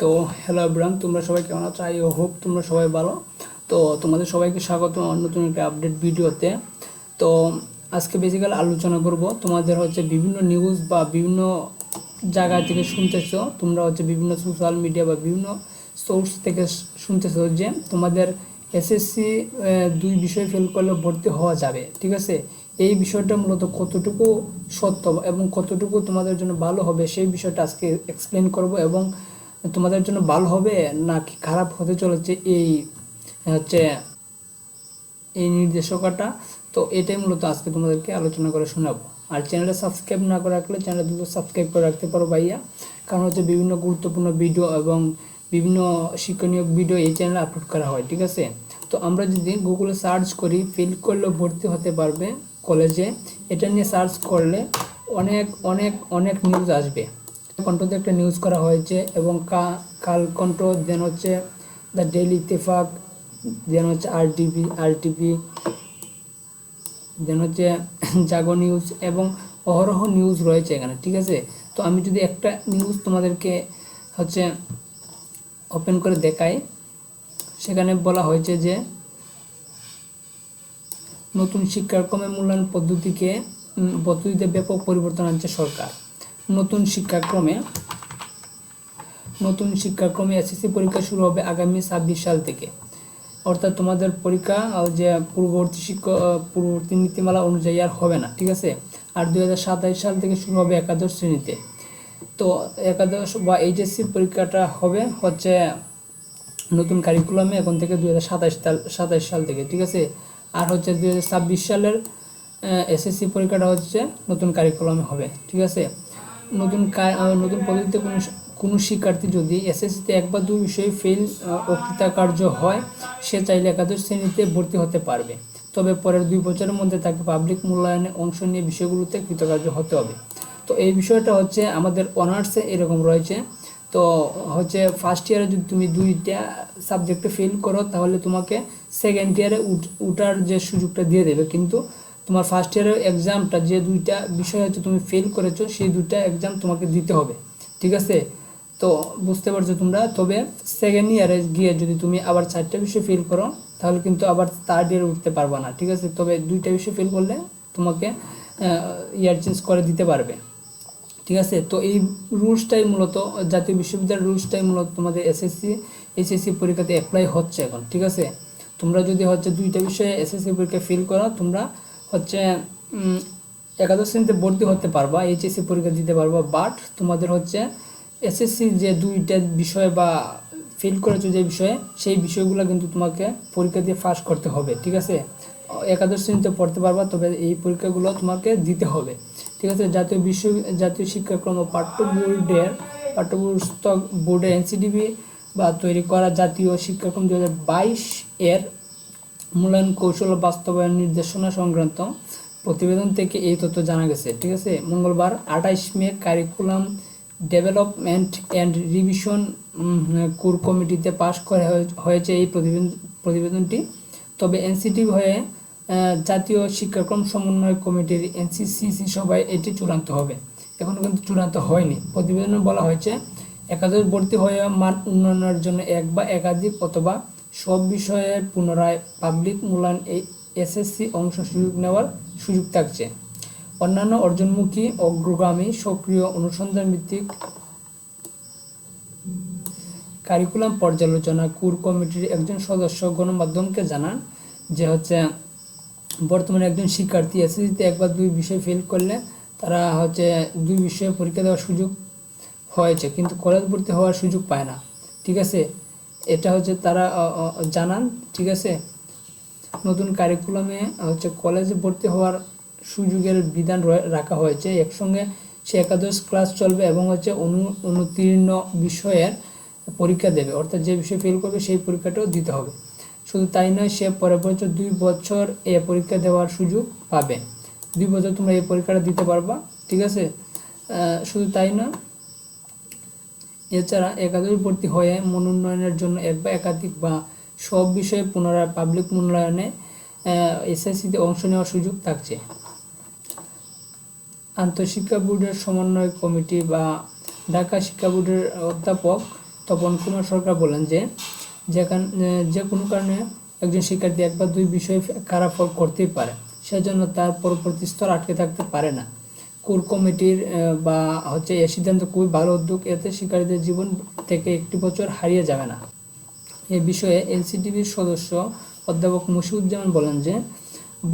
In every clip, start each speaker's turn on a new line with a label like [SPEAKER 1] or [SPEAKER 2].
[SPEAKER 1] তো hello everyone তোমরা সবাই কেমন আছো? আই হোপ তোমরা সবাই ভালো। তো তোমাদের সবাইকে স্বাগত নতুন একটা আপডেট ভিডিওতে। তো আজকে বেসিক্যালি আলোচনা করব তোমাদের হচ্ছে বিভিন্ন নিউজ বা বিভিন্ন জায়গা থেকে শুনতেছো। তোমরা হচ্ছে বিভিন্ন সোশ্যাল মিডিয়া বা বিভিন্ন সোর্স থেকে শুনতেছো যে তোমাদের এসএসসি দুই বিষয় ফেল করলে ভর্তি হওয়া যাবে, ঠিক আছে? এই বিষয়টা মূলত কতটুকু সত্য এবং কতটুকু তোমাদের জন্য ভালো হবে সেই বিষয়টা আজকে এক্সপ্লেন করব এবং তোমাদের জন্য ভালো হবে নাকি খারাপ হতে চলেছে এই হচ্ছে, এই নির্দেশকাটা? তো এটাই মূলত আজকে তোমাদেরকে আলোচনা করে শোনাবো। আর চ্যানেলটা সাবস্ক্রাইব না করে রাখলে চ্যানেলটা দ্রুত সাবস্ক্রাইব করে রাখতে পারো ভাইয়া। কারণ হচ্ছে বিভিন্ন গুরুত্বপূর্ণ ভিডিও এবং বিভিন্ন শিক্ষণীয় ভিডিও এই চ্যানেলে আপলোড করা হয়, ঠিক আছে? তো আমরা যদি গুগলে সার্চ করি ফিল করলে ভর্তি হতে পারবে কলেজে এটা নিয়ে সার্চ করলে অনেক অনেক অনেক নিউজ আসবে। কণ্ঠতে একটা নিউজ করা হয়েছে এবং কাল কণ্ঠ দেন হচ্ছে দ্য ডেলি ইত্তেফাক দেন হচ্ছে আর টিভি আর টিভি দেন হচ্ছে জাগো নিউজ এবং অহরহ নিউজ রয়েছে এখানে, ঠিক আছে? তো আমি যদি একটা নিউজ তোমাদেরকে হচ্ছে ওপেন করে দেখাই, সেখানে বলা হয়েছে যে নতুন শিক্ষাক্রমে মূল্যায়ন পদ্ধতিকে পদ্ধতিতে ব্যাপক পরিবর্তন আনছে সরকার। নতুন শিক্ষাক্রমে নতুন শিক্ষাক্রমে এসএসসি পরীক্ষা শুরু হবে আগামী ছাব্বিশ সাল থেকে। অর্থাৎ তোমাদের পরীক্ষা যে পূর্ববর্তী শিক্ষক পূর্ববর্তী নীতিমালা অনুযায়ী আর হবে না, ঠিক আছে? আর দুই সাল থেকে শুরু হবে একাদশ শ্রেণীতে। তো একাদশ বা এইচএসসি পরীক্ষাটা হবে হচ্ছে নতুন কারিকুলামে এখন থেকে দুই হাজার সাতাশ সাল থেকে, ঠিক আছে? আর হচ্ছে দুই হাজার ছাব্বিশ সালের এসএসসি পরীক্ষাটা হচ্ছে নতুন কারিকুলামে হবে, ঠিক আছে? নতুন নতুন পদ্ধতিতে কোনো কোনো শিক্ষার্থী যদি এসএসসিতে এক বা দুই বিষয়ে ফেল অকৃতকার্য হয়, সে চাইলে একাদশ শ্রেণীতে ভর্তি হতে পারবে। তবে পরের দুই বছরের মধ্যে তাকে পাবলিক মূল্যায়নে অংশ নিয়ে বিষয়গুলোতে কৃতকার্য হতে হবে। তো এই বিষয়টা হচ্ছে আমাদের অনার্সে এরকম রয়েছে। তো হচ্ছে ফার্স্ট ইয়ারে যদি তুমি দুইটা সাবজেক্টে ফেল করো, তাহলে তোমাকে সেকেন্ড ইয়ারে উঠার যে সুযোগটা দিয়ে দেবে। কিন্তু তোমার ফার্স্ট ইয়ারের এক্সামটা যে দুইটা বিষয় হচ্ছে তুমি ফেল করেছ, সেই দুইটা এক্সাম তোমাকে দিতে হবে, ঠিক আছে? তো বুঝতে পারছ তোমরা? তবে সেকেন্ড ইয়ারে গিয়ে যদি তুমি আবার চারটা বিষয় ফেল করো, তাহলে কিন্তু আবার থার্ড ইয়ারে উঠতে পারবা না, ঠিক আছে? তবে দুইটা বিষয় ফেল করলে তোমাকে ইয়ার চেঞ্জ করে দিতে পারবে, ঠিক আছে? তো এই রুলসটাই মূলত, জাতীয় বিশ্ববিদ্যালয়ের রুলসটাই মূলত তোমাদের এসএসসি এইচএসসি পরীক্ষাতে অ্যাপ্লাই হচ্ছে এখন, ঠিক আছে? তোমরা যদি হচ্ছে দুইটা বিষয়ে এসএসসি পরীক্ষা ফিল করো, তোমরা হচ্ছে একাদশ শ্রেণীতে ভর্তি হতে পারবা, এইচএসসি পরীক্ষা দিতে পারবা বাট তোমাদের হচ্ছে এসএসসি যে দুইটা বিষয় বা ফিল করেছ যে বিষয়ে, সেই বিষয়গুলো কিন্তু তোমাকে পরীক্ষা দিয়ে পাস করতে হবে, ঠিক আছে? একাদশ শ্রেণীতে পড়তে পারবা, তবে এই পরীক্ষাগুলো তোমাকে দিতে হবে, ঠিক আছে? জাতীয় বিশ্ব জাতীয় শিক্ষাক্রম পাঠ্য বোর্ডের পাঠ্যপুস্তক বোর্ডের এনসিডিবি বা তৈরি করা জাতীয় শিক্ষাক্রম দু হাজার বাইশ এর মূল্যায়ন কৌশল বাস্তবায়ন নির্দেশনা সংক্রান্ত প্রতিবেদন থেকে এই তথ্য জানা গেছে, ঠিক আছে? মঙ্গলবার আঠাইশ May curriculum development and revision core কমিটিতে পাশ করা হয়েছে এই প্রতিবেদনটি। তবে এনসিটি হয়ে জাতীয় শিক্ষাক্রম সমন্বয় কমিটির এনসিসিসি সভায় এটি চূড়ান্ত হবে। এখনও কিন্তু চূড়ান্ত হয়নি। প্রতিবেদনে বলা হয়েছে, একাদশ ভর্তি হয়ে মান উন্নয়নের জন্য এক বা একাধিক অথবা সব বিষয়ে পুনরায় পাবলিক মূল্যায়ন এই এসএসসি অংশ সুযোগ নেওয়ার সুযোগ থাকছে। অন্যান্য অর্জনমুখী অগ্রগামী সক্রিয় অনুসন্ধান ভিত্তিক কারিকুলাম পর্যালোচনা কুর কমিটির একজন সদস্য গণমাধ্যমকে জানান যে হচ্ছে, বর্তমানে একজন শিক্ষার্থী এসএসসিতে একবার দুই বিষয় ফেল করলে তারা হচ্ছে দুই বিষয়ে পরীক্ষা দেওয়ার সুযোগ হয়েছে, কিন্তু কলেজ ভর্তি হওয়ার সুযোগ পায় না। ঠিক আছে এটা হচ্ছে তারা জানান, ঠিক আছে? নতুন কারিকুলামে হচ্ছে কলেজে ভর্তি হওয়ার সুযোগের বিধান রাখা হয়েছে। একসঙ্গে সে একাদশ ক্লাস চলবে এবং হচ্ছে অনু অনুতীর্ণ বিষয়ের পরীক্ষা দেবে। অর্থাৎ যে বিষয়ে ফেল করবে, সেই পরীক্ষাটাও দিতে হবে। শুধু তাই নয়, সে পরের বছর দুই বছর এ পরীক্ষা দেওয়ার সুযোগ পাবে। দুই বছর তোমরা এই পরীক্ষাটা দিতে পারবা, ঠিক আছে? শুধু তাই না এছাড়া একাদশ ভর্তি হয়ে মনোনয়নের জন্য এক বা একাধিক বা সব বিষয়ে পুনরায় পাবলিক মূল্যায়নে এসএসসিতে অংশ নেওয়ার সুযোগ থাকছে। আন্তঃশিক্ষা বোর্ডের সমন্বয় কমিটি বা ঢাকা শিক্ষা বোর্ডের অধ্যাপক তপন কুমার সরকার বলেন যে, যেখানে যে কোনো কারণে একজন শিক্ষার্থী এক বা দুই বিষয়ে খারাপ ফল করতেই পারে, সেজন্য তার পরবর্তী স্তর আটকে থাকতে পারে না। কোর কমিটির বা হচ্ছে এ সিদ্ধান্ত খুবই ভালো উদ্যোগ। এতে শিক্ষার্থীদের জীবন থেকে একটি বছর হারিয়ে যাবে না। এ বিষয়ে এনসিটিভির সদস্য অধ্যাপক মুশিউজ্জামান বলেন যে,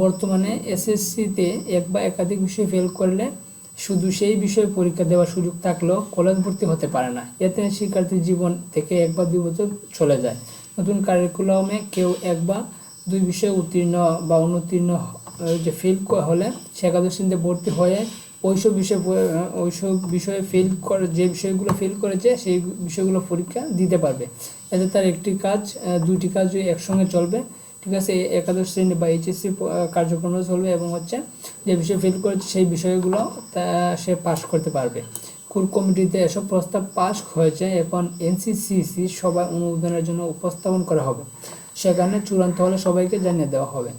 [SPEAKER 1] বর্তমানে এসএসসিতে এক বা একাধিক বিষয় ফেল করলে শুধু সেই বিষয়ে পরীক্ষা দেওয়ার সুযোগ থাকলেও কলেজ ভর্তি হতে পারে না। এতে শিক্ষার্থীর জীবন থেকে এক বা দুই বছর চলে যায়। নতুন কারিকুলামে কেউ এক বা দুই বিষয়ে উত্তীর্ণ বা অনুত্তীর্ণ যে ফেল হলে সে একাদশ শ্রেণীতে ভর্তি হয়ে ওইসব বিষয় ওইসব বিষয়ে ফেল করে, যে বিষয়গুলো ফেল করেছে, সেই বিষয়গুলো পরীক্ষা দিতে পারবে। এতে তার একটি কাজ দুইটি কাজ একসঙ্গে চলবে। ঠিক আছে একাদশ শ্রেণি বা এইচএসসি কার্যক্রম চলবে এবং হচ্ছে যে বিষয় ফেল করেছে, সেই বিষয়গুলো তা সে পাস করতে পারবে। কুল কমিটিতে এসব প্রস্তাব পাস হয়েছে, এখন এনসিসিসি সবাই অনুমোদনের জন্য উপস্থাপন করা হবে। সেখানে চূড়ান্ত হলে সবাইকে জানিয়ে দেওয়া হবে।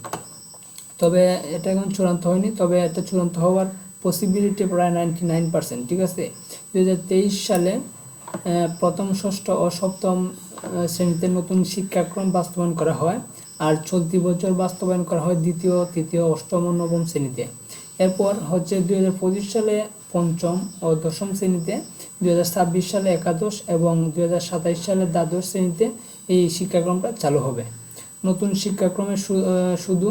[SPEAKER 1] তবে এটা এখন চূড়ান্ত হয়নি, তবে এটা চূড়ান্ত হওয়ার পসিবিলিটি প্রায় নাইনটি নাইন পার্সেন্ট ঠিক আছে? দু হাজার তেইশ সালে প্রথম, ষষ্ঠ ও সপ্তম শ্রেণীতে নতুন শিক্ষাক্রম বাস্তবায়ন করা হয় আর চলতি বছর বাস্তবায়ন করা হয় দ্বিতীয়, তৃতীয়, অষ্টম ও নবম শ্রেণীতে। এরপর হচ্ছে দুই হাজার পঁচিশ সালে পঞ্চম ও দশম শ্রেণীতে দুই হাজার ছাব্বিশ সালে একাদশ এবং দুই সালে দ্বাদশ শ্রেণীতে এই শিক্ষাক্রমটা চালু হবে। নতুন শিক্ষাক্রমে শুধু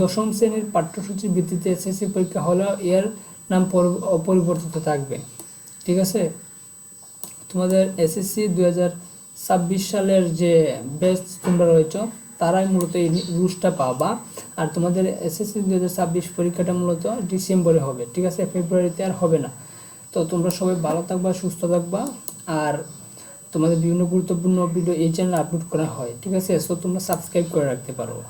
[SPEAKER 1] দশম শ্রেণির পাঠ্যসূচির ভিত্তিতে এসএসসি পরীক্ষা হলেও এর নাম পরি- অপরিবর্তিত থাকবে। ঠিক আছে? তোমাদের এসএসসি দু হাজার ছাব্বিশ সালের যে বেচ তোমরা রয়েছ, তারাই মূলত এই রুলসটা পাবা। আর তোমাদের এসএসসি দু হাজার ছাব্বিশ পরীক্ষাটা মূলত ডিসেম্বরে হবে। ঠিক আছে? ফেব্রুয়ারিতে আর হবে না। তো তোমরা সবাই ভালো থাকবা, সুস্থ থাকবা। আর তোমাদের বিভিন্ন গুরুত্বপূর্ণ ভিডিও এই চ্যানেলে আপলোড করা হয়। ঠিক আছে? সো তোমরা সাবস্ক্রাইব করে রাখতে পারো।